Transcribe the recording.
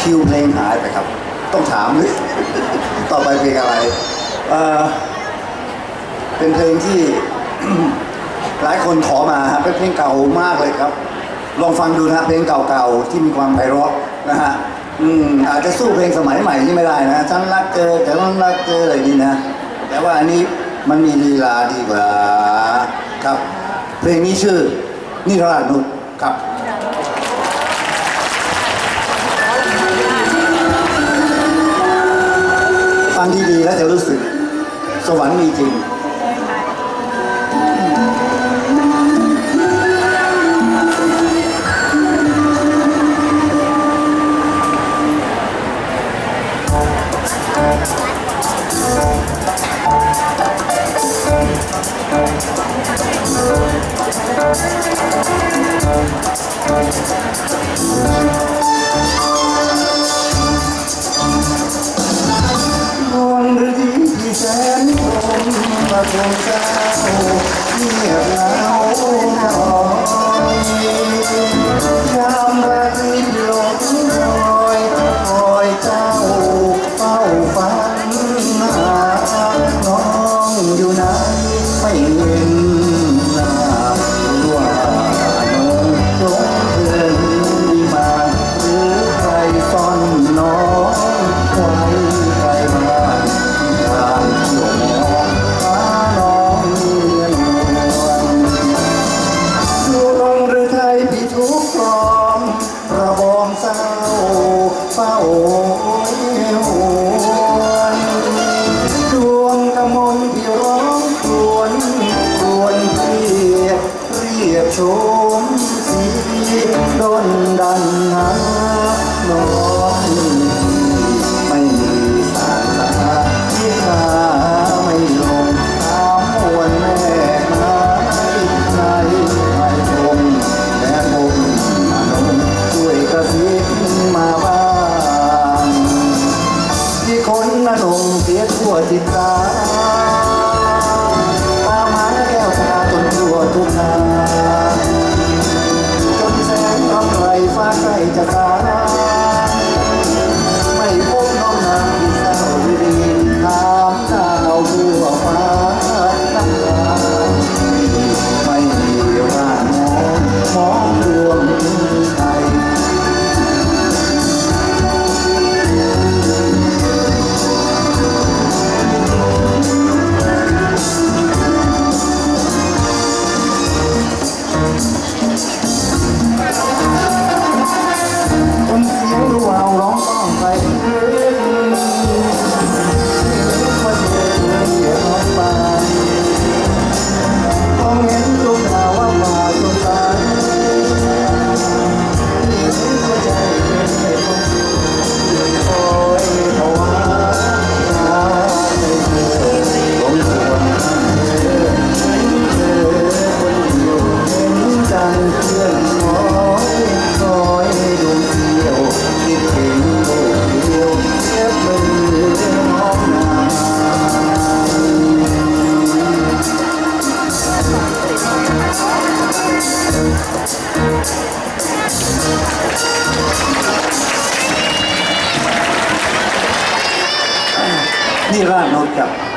คิวเพลงหายไปครับ ต้องถามเลยต่อไปเพลงอะไรเออเป็นเพลงที่หลายคนขอมาเป็นเพลงเก่ามากเลยครับ ลองฟังดูนะเพลงเก่าๆที่มีความไพเราะนะฮะอืมอาจจะสู้เพลงสมัยใหม่ที่ไม่ได้นะฉันรักเธอแต่ฉันรักเธออะไรนี่นะ แต่ว่าอันนี้มันมีลีลาดีกว่าครับ เพลงนี้ชื่อนิรานุครับ แล้วจะรู้สึก สวรรค์มีจริง Volta. Oh. วจิตตา دي غان